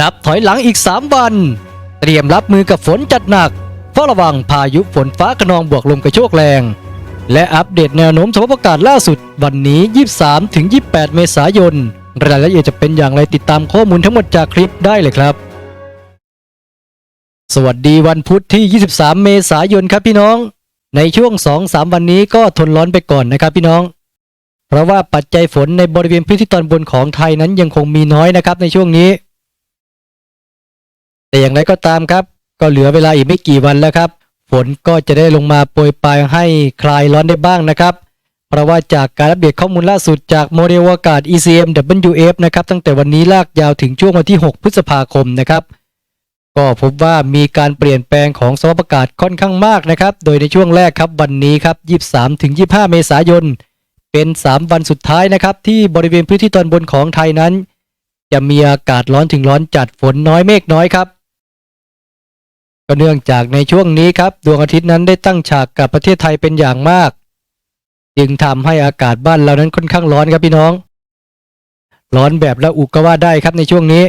นับถอยหลังอีก 3 วัน เตรียมรับมือกับฝนจัดหนักเฝ้าระวังพายุฝนฟ้าขนองบวกลมกระโชกแรง และอัปเดตแนวโน้มสภาพอากาศล่าสุด วันนี้ 23ถึง28 เมษายน รายละเอียดจะเป็นอย่างไรติดตามข้อมูลทั้งหมดจากคลิปได้เลยครับ สวัสดีวันพุธที่ 23 เมษายนครับพี่น้อง ในช่วง 2-3 วันนี้ก็ทนร้อนไปก่อนนะครับพี่น้องเพราะว่าปัจจัยฝนในบริเวณพื้นที่ตอนบนของไทยนั้นยังคงมีน้อยนะครับในช่วงนี้ แต่อย่างไรก็ตามครับ ก็เหลือเวลาอีกไม่กี่วันแล้วครับ ฝนก็จะได้ลงมาโปรยปลายให้คลายร้อนได้บ้างนะครับ เพราะว่าจากการอัปเดตข้อมูลล่าสุดจากโมเดลอากาศ ECM WF นะครับตั้งแต่วันนี้ลากยาวถึงช่วงวันที่ 6 พฤษภาคมนะครับ ก็พบว่ามีการเปลี่ยนแปลงของสภาพอากาศค่อนข้างมากนะครับ โดยในช่วงแรกครับวันนี้ครับ 23ถึง25 เมษายน เป็น 3 วันสุดท้ายนะครับที่บริเวณพื้นที่ตอนบนของไทยนั้น จะมีอากาศร้อนถึงร้อนจัดฝนน้อยเมฆน้อยครับก็เนื่องจากในช่วงนี้ครับดวงอาทิตย์นั้นได้ตั้งฉากกับประเทศไทยเป็นอย่างมาก จึงทำให้อากาศบ้านเรานั้นค่อนข้างร้อนครับพี่น้อง ร้อนแบบละอุก็ว่าได้ครับในช่วงนี้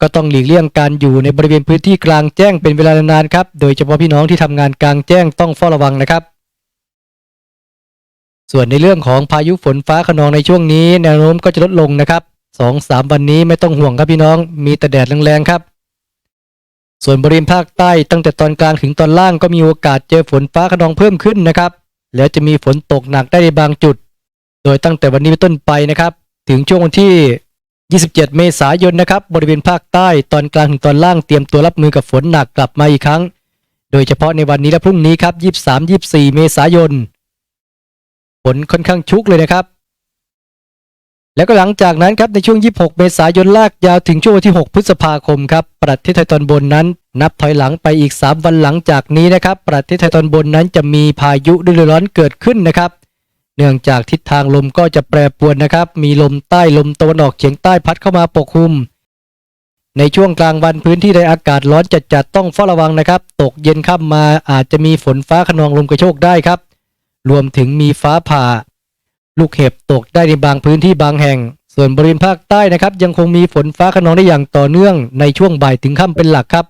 ก็ต้องหลีกเลี่ยงการอยู่ในบริเวณพื้นที่กลางแจ้งเป็นเวลานานๆครับ โดยเฉพาะพี่น้องที่ทำงานกลางแจ้งต้องเฝ้าระวังนะครับ ส่วนในเรื่องของพายุฝนฟ้าขนองในช่วงนี้ แนวโน้มก็จะลดลงนะครับ สองสามวันนี้ไม่ต้องห่วงครับพี่น้อง มีแต่แดดแรงๆครับ ส่วนบริเวณภาคใต้ตั้งแต่ตอนกลางถึงตอนล่างก็มีโอกาสเจอฝนฟ้าขนองเพิ่มขึ้นนะครับ แล้วจะมีฝนตกหนักได้ในบางจุด โดยตั้งแต่วันนี้เป็นต้นไปนะครับ ถึงช่วงวันที่ 27 เมษายนนะครับ บริเวณภาคใต้ตอนกลางถึงตอนล่างเตรียมตัวรับมือกับฝนหนักกลับมาอีกครั้ง โดยเฉพาะในวันนี้และพรุ่งนี้ครับ 23 24 เมษายนฝนค่อนข้างชุกเลยนะครับ แล้วก็หลังจากนั้นครับในช่วง 26 เมษายนลากยาวถึงช่วงวันที่ 6 พฤษภาคมครับประเทศไทยตอนบนนั้น นับถอยหลังไปอีก 3 วันหลังจากนี้นะครับประเทศไทยตอนบนนั้นจะมีพายุฤดูร้อนเกิดขึ้นนะครับ เนื่องจากทิศทางลมก็จะแปรปรวนนะครับ มีลมใต้ลมตะวันออกเฉียงใต้พัดเข้ามาปกคลุม ในช่วงกลางวันพื้นที่ใดอากาศร้อนจัดๆต้องเฝ้าระวังนะครับ ตกเย็นค่ำมาอาจจะมีฝนฟ้าขนองลมกระโชกได้ครับ รวมถึงมีฟ้าผ่า ลูกเห็บตกได้ในบางพื้นที่บางแห่ง ส่วนบริเวณภาคใต้นะครับ ยังคงมีฝนฟ้าขนองได้อย่างต่อเนื่องในช่วงบ่ายถึงค่ำเป็นหลักครับ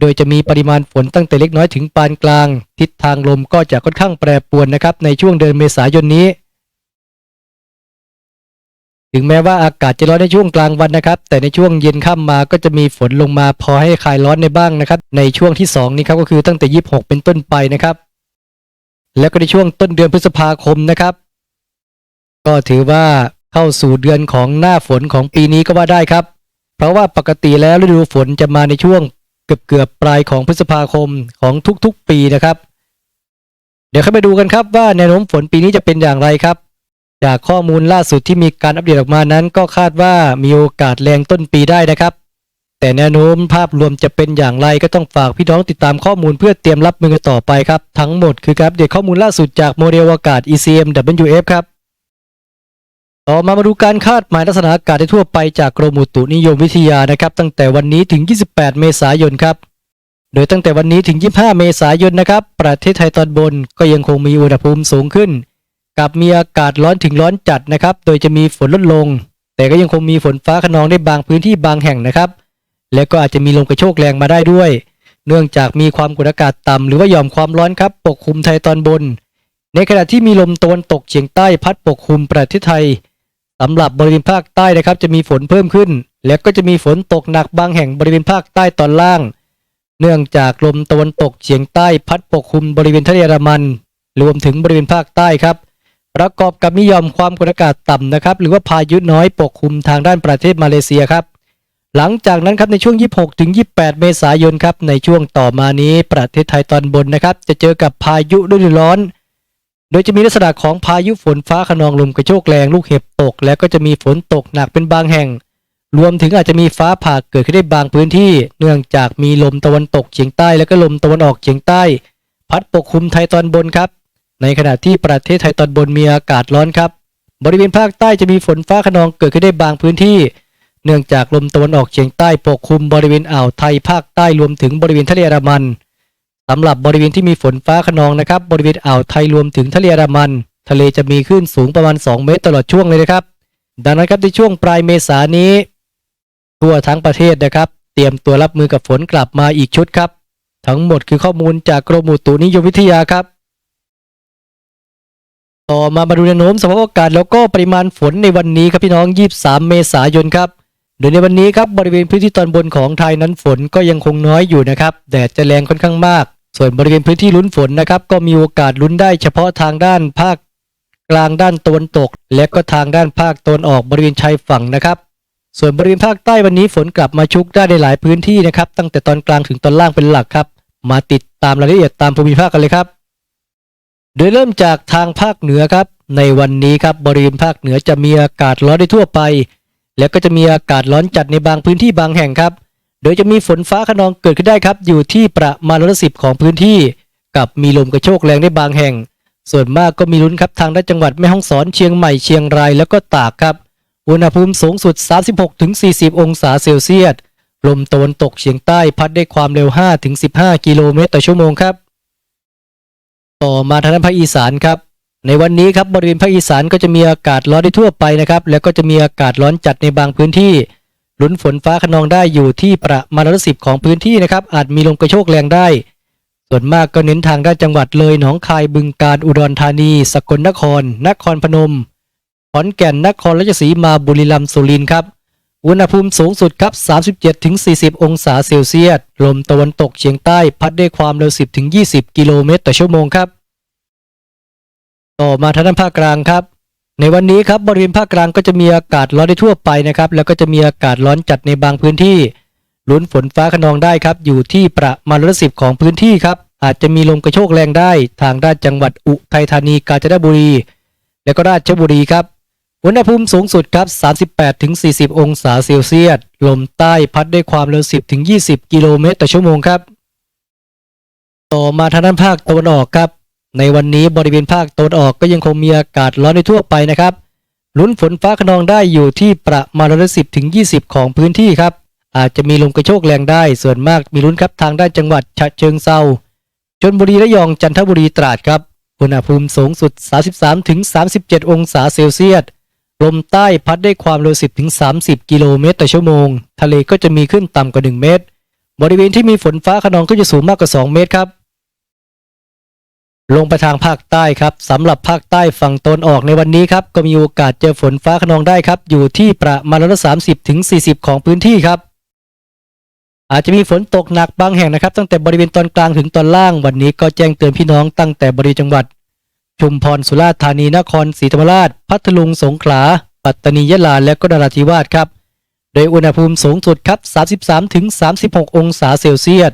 โดยจะมีปริมาณฝนตั้งแต่เล็กน้อยถึงปานกลาง ทิศทางลมก็จะค่อนข้างแปรปรวนนะครับในช่วงเดือนเมษายนนี้ ถึงแม้ว่าอากาศจะร้อนในช่วงกลางวันนะครับ แต่ในช่วงเย็นค่ำมาก็จะมีฝนลงมาพอให้คลายร้อนในบ้างนะครับ ในช่วงที่สองนี้ครับก็คือตั้งแต่ 26 เป็นต้นไปนะครับ แล้วก็ในช่วงต้นเดือนพฤษภาคมนะครับ ก็ถือว่าเข้าสู่เดือนของหน้าฝนของปีนี้ก็ว่าได้ครับ เพราะว่าปกติแล้วฤดูฝนจะมาในช่วงเกือบเกือบปลายของพฤษภาคมของทุกๆปีนะครับ เดี๋ยวเข้าไปดูกันครับว่าแนวโน้มฝนปีนี้จะเป็นอย่างไรครับ จากข้อมูลล่าสุดที่มีการอัปเดตออกมานั้น ก็คาดว่ามีโอกาสแรงต้นปีได้นะครับ แต่แนวโน้มภาพรวมจะเป็นอย่างไรก็ต้องฝากพี่น้องติดตามข้อมูลเพื่อเตรียมรับมือกันต่อไปครับ ทั้งหมดคือการอัปเดตข้อมูลล่าสุดจากโมเดลอากาศ ECM WF ครับ ต่อมามาดูการคาดหมายลักษณะอากาศทั่วไปจากกรมอุตุนิยมวิทยานะครับตั้งแต่วันนี้ถึง 28 เมษายนครับ โดยตั้งแต่วันนี้ถึง 25 เมษายนนะครับประเทศไทยตอนบนก็ยังคงมีอุณหภูมิสูงขึ้น กับมีอากาศร้อนถึงร้อนจัดนะครับ โดยจะมีฝนลดลง แต่ก็ยังคงมีฝนฟ้าขนองได้บางพื้นที่บางแห่งนะครับ และก็อาจจะมีลมกระโชกแรงมาได้ด้วย เนื่องจากมีความกดอากาศต่ำหรือว่าหย่อมความร้อนครับปกคลุมไทยตอนบน ในขณะที่มีลมตะวันตกเฉียงใต้พัดปกคลุมประเทศไทย สำหรับบริเวณภาคใต้นะครับจะมีฝนเพิ่มขึ้น และก็จะมีฝนตกหนักบางแห่งบริเวณภาคใต้ตอนล่าง เนื่องจากลมตะวันตกเฉียงใต้พัดปกคลุมบริเวณทะเลอันดามัน รวมถึงบริเวณภาคใต้ครับ ประกอบกับมีหย่อมความกดอากาศต่ำนะครับ หรือว่าพายุน้อยปกคลุมทางด้านประเทศมาเลเซียครับหลังจากนั้นครับในช่วง 26 ถึง 28 เมษายนครับในช่วงต่อมานี้ประเทศไทยตอนบนนะครับ จะเจอกับพายุฤดูร้อน โดยจะมีลักษณะของพายุฝนฟ้าขนองลมกระโชกแรงลูกเห็บตก และก็จะมีฝนตกหนักเป็นบางแห่ง รวมถึงอาจจะมีฟ้าผ่าเกิดขึ้นได้บางพื้นที่ เนื่องจากมีลมตะวันตกเฉียงใต้ และก็ลมตะวันออกเฉียงใต้ พัดปกคลุมไทยตอนบนครับ ในขณะที่ประเทศไทยตอนบนมีอากาศร้อนครับ บริเวณภาคใต้จะมีฝนฟ้าขนองเกิดขึ้นได้บางพื้นที่ เนื่องจากลมตะวันออกเฉียงใต้ปกคลุมบริเวณอ่าวไทยภาคใต้รวมถึงบริเวณทะเลอันดามัน สำหรับบริเวณที่มีฝนฟ้าขนองนะครับ บริเวณอ่าวไทยรวมถึงทะเลอันดามัน ทะเลจะมีคลื่นสูงประมาณ 2 เมตรตลอดช่วงเลยนะครับ ดังนั้นครับในช่วงปลายเมษายนนี้ ทั่วทั้งประเทศนะครับ เตรียมตัวรับมือกับฝนกลับมาอีกชุดครับ ทั้งหมดคือข้อมูลจากกรมอุตุนิยมวิทยาครับต่อมามาดูแนวโน้มสภาพอากาศแล้วก็ปริมาณฝนในวันนี้ครับพี่น้อง 23 เมษายนครับ โดยในวันนี้ครับบริเวณพื้นที่ตอนบนของไทยนั้นฝนก็ยังคงน้อยอยู่นะครับ แดดจะแรงค่อนข้างมาก ส่วนบริเวณพื้นที่ลุ้นฝนนะครับ ก็มีโอกาสลุ้นได้เฉพาะทางด้านภาคกลางด้านตะวันตก และก็ทางด้านภาคตะวันออกบริเวณชายฝั่งนะครับ ส่วนบริเวณภาคใต้วันนี้ฝนกลับมาชุกได้ในหลายพื้นที่นะครับ ตั้งแต่ตอนกลางถึงตอนล่างเป็นหลักครับ มาติดตามรายละเอียดตามภูมิภาคกันเลยครับ โดยเริ่มจากทางภาคเหนือครับ ในวันนี้ครับบริเวณภาคเหนือจะมีอากาศร้อนได้ทั่วไป แล้วก็จะมีอากาศร้อนจัดในบางพื้นที่บางแห่งครับ โดยจะมีฝนฟ้าขนองเกิดขึ้นได้ครับ อยู่ที่ประมาณร้อยละสิบของพื้นที่ กับมีลมกระโชกแรงได้บางแห่ง ส่วนมากก็มีลุ้นครับทางด้านจังหวัดแม่ฮ่องสอนเชียงใหม่เชียงรายแล้วก็ตากครับ อุณหภูมิสูงสุด 36-40 องศาเซลเซียสลมตะวันตกเฉียงใต้พัดได้ความเร็ว 5-15 กิโลเมตรต่อชั่วโมงครับต่อมาทางด้านภาคอีสานครับ ในวันนี้ครับบริเวณภาคอีสานก็จะมีอากาศร้อนได้ทั่วไปนะครับ แล้วก็จะมีอากาศร้อนจัดในบางพื้นที่ ลุ้นฝนฟ้าขนองได้อยู่ที่ประมาณร้อยสิบของพื้นที่นะครับ อาจมีลมกระโชกแรงได้ ส่วนมากก็เน้นทางด้านจังหวัดเลยหนองคายบึงกาฬอุดรธานี สกลนคร นครพนม ขอนแก่นนครราชสีมาบุรีรัมย์สุรินทร์ครับอุณหภูมิสูงสุดครับ 37-40 องศาเซลเซียส ลมตะวันตกเฉียงใต้พัดด้วยความเร็ว 10-20 กิโลเมตรต่อชั่วโมงครับ ต่อมาทางด้านภาคกลางครับ ในวันนี้ครับบริเวณภาคกลางก็จะมีอากาศร้อนได้ทั่วไปนะครับ แล้วก็จะมีอากาศร้อนจัดในบางพื้นที่ลุ้นฝนฟ้าขนองได้ครับ อยู่ที่ประมาณร้อยสิบของพื้นที่ครับ อาจจะมีลมกระโชกแรงได้ ทางด้านจังหวัดอุทัยธานีกาญจนบุรี และก็ราชบุรีครับอุณหภูมิสูงสุดครับ 38-40 องศาเซลเซียส ลมใต้พัดด้วยความเร็ว 10-20 กิโลเมตรต่อชั่วโมงครับ ต่อมาทางด้านภาคตะวันออกครับ ในวันนี้บริเวณภาคตะวันออกก็ยังคงมีอากาศร้อนในทั่วไปนะครับลุ้นฝนฟ้าขนองได้อยู่ที่ประมาณร้อยสิบถึงยี่สิบของพื้นที่ครับ อาจจะมีลมกระโชกแรงได้ส่วนมากมีลุ้นครับทางด้านจังหวัดฉะเชิงเซาชนบุรีระยองจันทบุรีตราดครับอุณหภูมิสูงสุด 33ถึง37 องศาเซลเซียสลมใต้พัดได้ความเร็ว 10ถึง30 กิโลเมตรต่อชั่วโมง ทะเลก็จะมีขึ้นต่ำกว่า 1 เมตร บริเวณที่มีฝนฟ้าขนองก็จะสูงมากกว่า 2 เมตรครับ ลงไปทางภาคใต้ครับสำหรับภาคใต้ฝั่งตนออกในวันนี้ครับก็มีโอกาสเจอฝนฟ้าขนองได้ครับ อยู่ที่ประมาณร้อยสามสิบถึงสี่สิบของพื้นที่ครับ อาจจะมีฝนตกหนักบางแห่งนะครับ ตั้งแต่บริเวณตอนกลางถึงตอนล่าง วันนี้ก็แจ้งเตือนพี่น้องตั้งแต่บริเวณจังหวัด ชุมพรสุราษฎร์ธานีนครศรีธรรมราช พัทลุงสงขลา ปัตตานียะลาและก็นราธิวาสครับ โดยอุณหภูมิสูงสุดครับ 33ถึง36 องศาเซลเซียส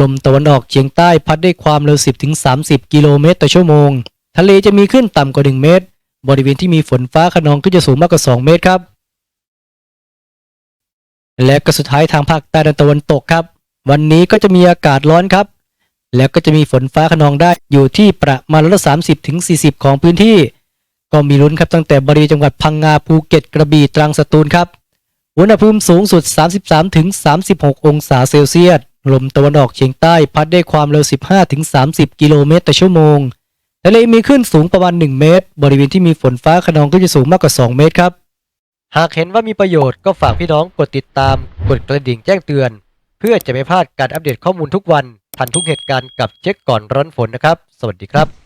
ลมตะวันออกเฉียงใต้พัดด้วยความเร็ว 10ถึง30 กิโลเมตรต่อชั่วโมง ทะเลจะมีขึ้นต่ำกว่า 1 เมตร บริเวณที่มีฝนฟ้าขนองก็จะสูงมากกว่า 2 เมตรครับ และก็สุดท้ายทางภาคใต้ตะวันตกครับ วันนี้ก็จะมีอากาศร้อนครับ แล้วก็จะมีฝนฟ้าขนองได้อยู่ที่ประมาณร้อยละ30ถึง40ของพื้นที่ ก็มีลุ้นครับตั้งแต่บริเวณจังหวัดพังงาภูเก็ตกระบี่ตรังสตูลครับ อุณหภูมิสูงสุด 33ถึง36 องศาเซลเซียส ลมตะวันออกเฉียงใต้พัดได้ความเร็ว 15-30 กิโลเมตรต่อชั่วโมง ทะเลมีคลื่นสูงประมาณ 1 เมตร บริเวณที่มีฝนฟ้าขนองก็จะสูงมากกว่า 2 เมตรครับ หากเห็นว่ามีประโยชน์ก็ฝากพี่น้องกดติดตาม กดกระดิ่งแจ้งเตือน เพื่อจะไม่พลาดการอัปเดตข้อมูลทุกวัน ทันทุกเหตุการณ์กับเช็คก่อนร้อนฝนนะครับ สวัสดีครับ